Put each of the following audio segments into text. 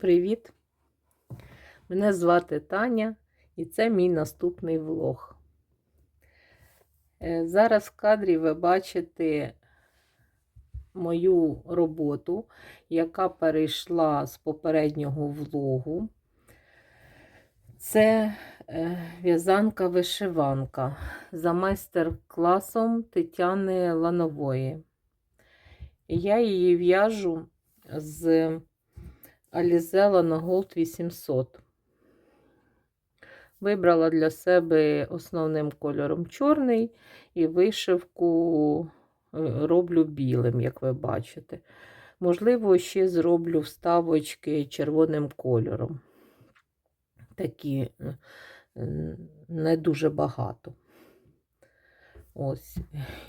Привіт! Мене звати Таня і це мій наступний влог. Е, Зараз в кадрі ви бачите мою роботу, яка перейшла з попереднього влогу. Це е, в'язанка-вишиванка за майстер-класом Тетяни Ланової. Я її в'яжу з Alize Lana Gold 800. Вибрала для себе основним кольором чорний і вишивку е, роблю білим, як ви бачите. Можливо, ще зроблю вставочки червоним кольором. Такі е, не дуже багато. Ось.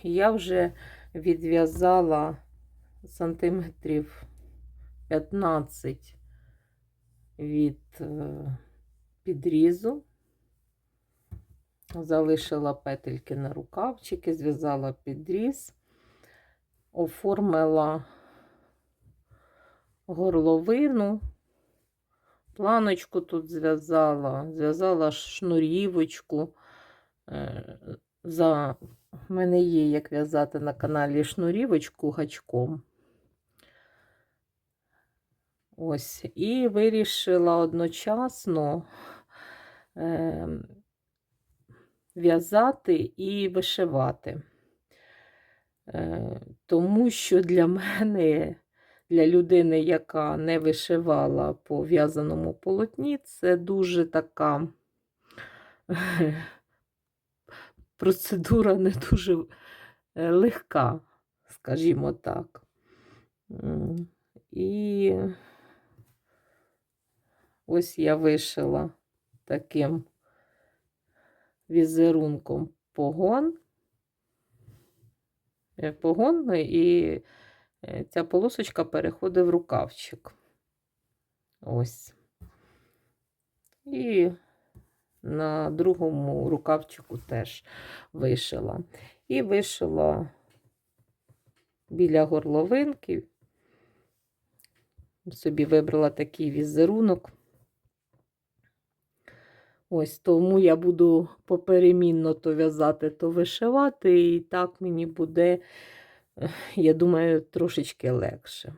Я вже відв'язала сантиметрів 15 від е, підрізу. Залишила петельки на рукавчики, зв'язала підріз, оформила горловину, планочку тут зв'язала, зв'язала шнурівочку. Е, За в мене є, як в'язати на каналі шнурівочку гачком. Ось, і вирішила одночасно е, в'язати і вишивати. Е, тому що для мене, для людини, яка не вишивала по в'язаному полотні, це дуже така процедура не дуже е, легка, скажімо так. І ось я вишила таким візерунком погон. Е, Погон, і е, ця полосочка переходить в рукавчик. Ось. І на другому рукавчику теж вишила. І вишила біля горловинки. Собі вибрала такий візерунок. Ось тому я буду поперемінно то в'язати, то вишивати, і так мені буде, я думаю, трошечки легше.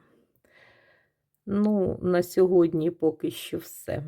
Ну, на сьогодні поки що все.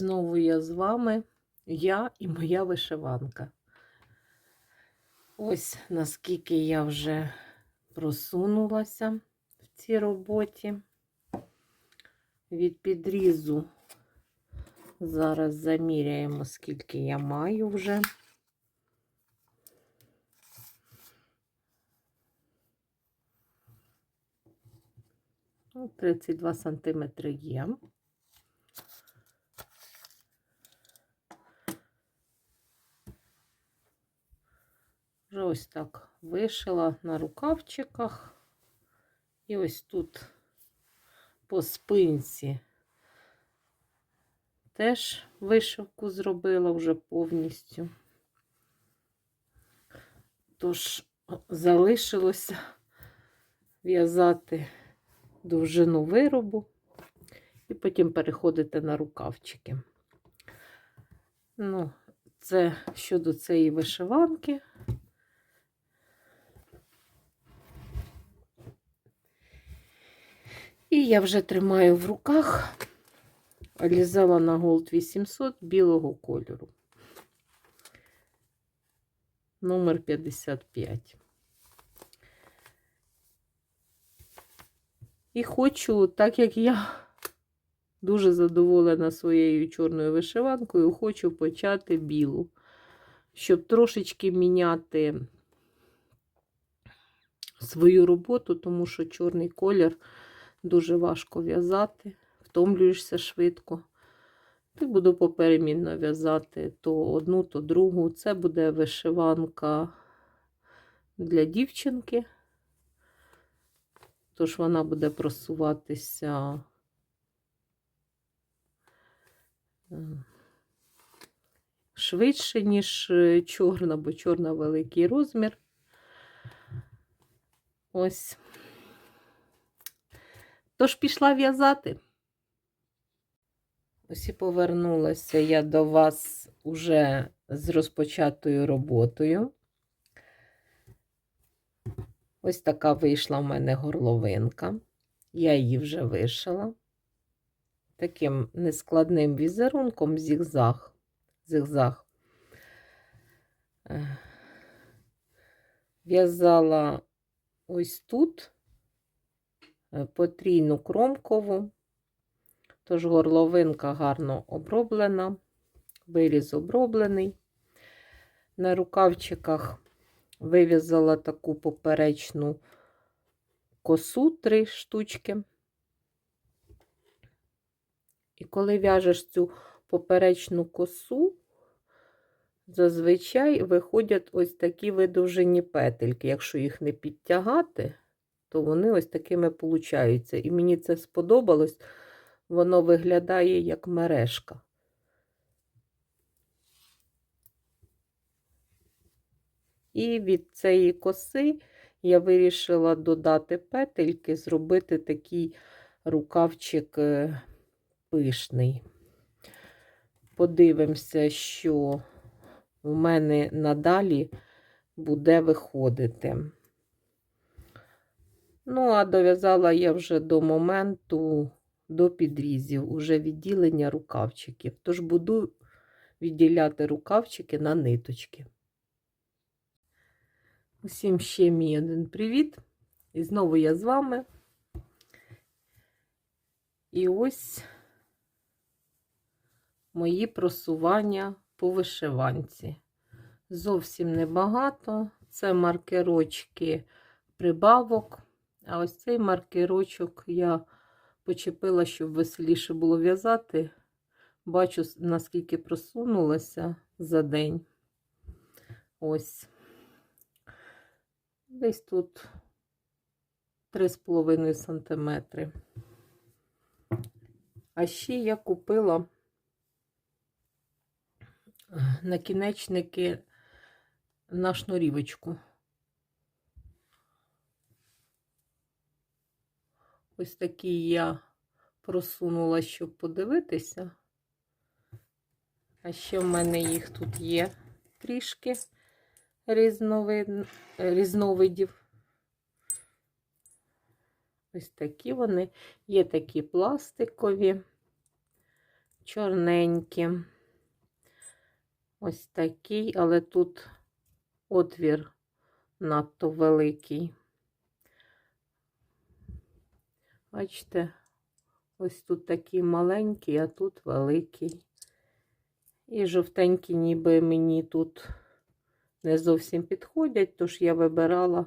Знову я з вами, я і моя вишиванка. Ось наскільки я вже просунулася в цій роботі. Від підрізу зараз заміряємо, скільки я маю вже. Ну, 32 сантиметри є. Ось так вишила на рукавчиках. І ось тут по спинці теж вишивку зробила вже повністю. Тож залишилося в'язати довжину виробу і потім переходити на рукавчики. Ну, це щодо цієї вишиванки. І я вже тримаю в руках Лізала на Gold 800 білого кольору. Номер 55. І хочу, так як я дуже задоволена своєю чорною вишиванкою, хочу почати білу, щоб трошечки міняти свою роботу, тому що чорний колір дуже важко в'язати, втомлюєшся швидко. І буду поперемінно в'язати то одну, то другу. Це буде вишиванка для дівчинки. Тож вона буде просуватися е, швидше, ніж е, чорна, бо чорна великий розмір. Ось. Тож пішла в'язати. Ось і повернулася я до вас уже з розпочатою роботою. Ось така вийшла в мене горловинка. Я її вже вишила. Таким нескладним візерунком зігзаг. зігзаг. Е, В'язала ось тут потрійну кромкову, тож горловинка гарно оброблена, виріз оброблений. На рукавчиках вив'язала таку поперечну косу три штучки. І коли в'яжеш цю поперечну косу, зазвичай виходять ось такі видовжені петельки. Якщо їх не підтягати, то вони ось такими получаються. І мені це сподобалось, воно виглядає як мережка. І від цієї коси я вирішила додати петельки, зробити такий рукавчик е, пишний. Подивимося, що у мене надалі буде виходити. Ну, а дов'язала я вже до моменту до підрізів, уже відділення рукавчиків. Тож буду відділяти рукавчики на ниточки. Усім ще мій один привіт. І знову я з вами. І ось мої просування по вишиванці. Зовсім небагато. Це маркерочки прибавок. А ось цей маркерочок я почепила, щоб веселіше було в'язати. Бачу, наскільки просунулася за день. Ось. Десь тут 3,5 сантиметри. А ще я купила накінечники на шнурівочку. Ось такі я просунула, щоб подивитися. А ще в мене їх тут є трішки різновид... різновидів. Ось такі вони. Є такі пластикові, чорненькі. Ось такий, але тут отвір надто великий. Бачите, ось тут такий маленький, а тут великий. І жовтенькі ніби мені тут не зовсім підходять, тож я вибирала,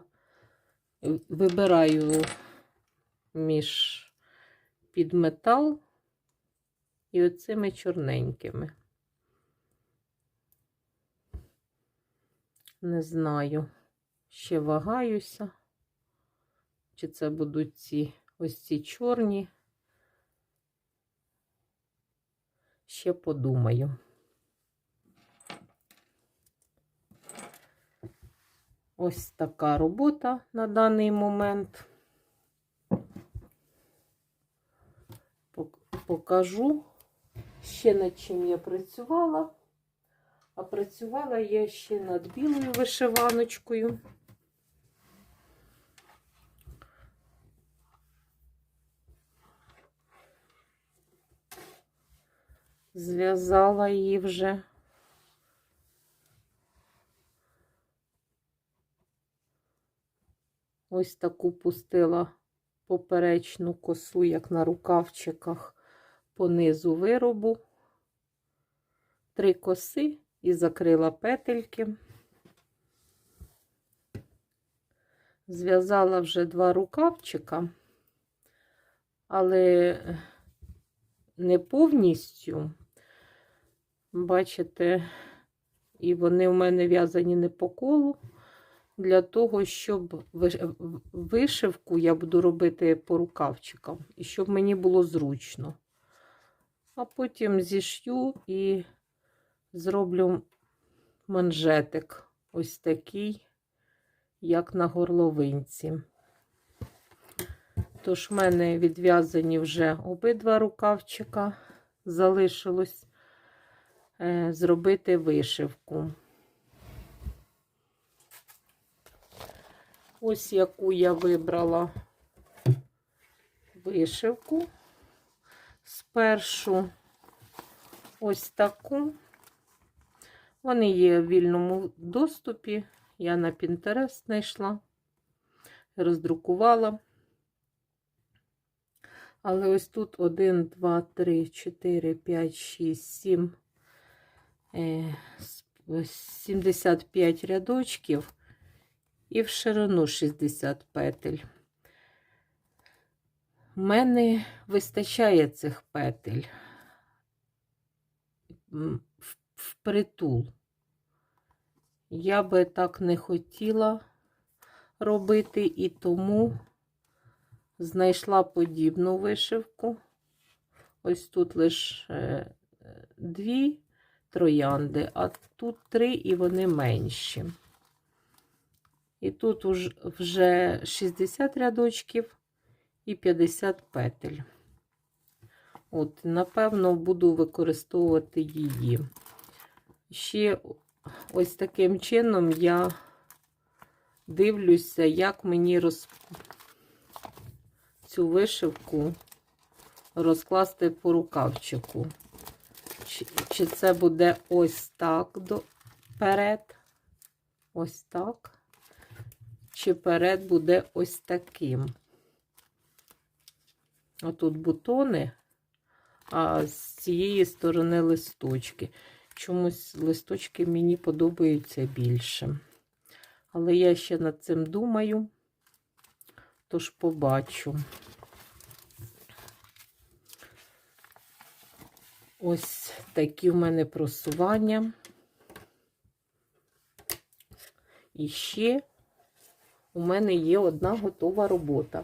вибираю між під метал і оцими чорненькими. Не знаю, ще вагаюся, чи це будуть ці ось ці чорні. Ще подумаю. Ось така робота на даний момент. Покажу ще над чим я працювала. А працювала я ще над білою вишиваночкою. Зв'язала її вже. Ось таку пустила поперечну косу, як на рукавчиках, по низу виробу. Три коси і закрила петельки. Зв'язала вже два рукавчика, але не повністю. Бачите, і вони в мене в'язані не по колу. Для того, щоб вишивку я буду робити по рукавчикам, і щоб мені було зручно. А потім зішью і зроблю манжетик ось такий, як на горловинці. Тож, в мене відв'язані вже обидва рукавчика, залишилось зробити вишивку. Ось яку я вибрала вишивку. Спершу ось таку. Вони є в вільному доступі. Я на Pinterest знайшла, роздрукувала. Але ось тут 1, 2, 3, 4, 5, 6, 7, 75 рядочків і в ширину 60 петель. У мене вистачає цих петель впритул. Я би так не хотіла робити, і тому знайшла подібну вишивку. Ось тут лише дві троянди, а тут три і вони менші. І тут вже 60 рядочків і 50 петель. От, напевно, буду використовувати її. Ще ось таким чином я дивлюся, як мені роз... цю вишивку розкласти по рукавчику. Чи, це буде ось так вперед, ось так, чи перед буде ось таким. Отут бутони, а з цієї сторони листочки. Чомусь листочки мені подобаються більше. Але я ще над цим думаю, тож побачу. Ось такі в мене просування. І ще у мене є одна готова робота.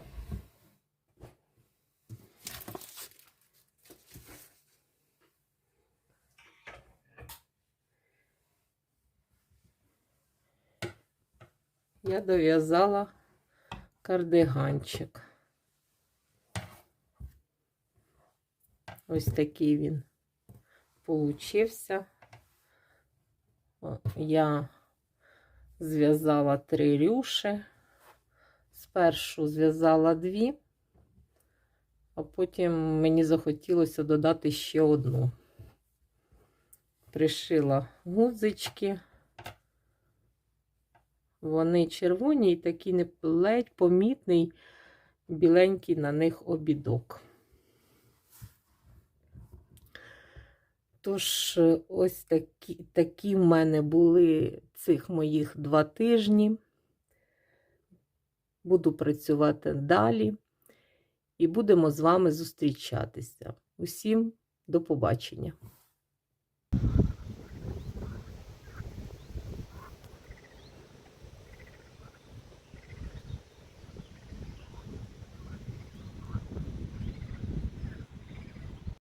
Я дов'язала кардиганчик. Ось такий він получився. Я зв'язала три рюші. Спершу зв'язала дві, а потім мені захотілося додати ще одну. Пришила гузички, Вони червоні і такі не ледь помітний біленький на них обідок. Тож, е, ось такі, такі в мене були цих моїх два тижні. Буду працювати далі і будемо з вами зустрічатися. Усім до побачення!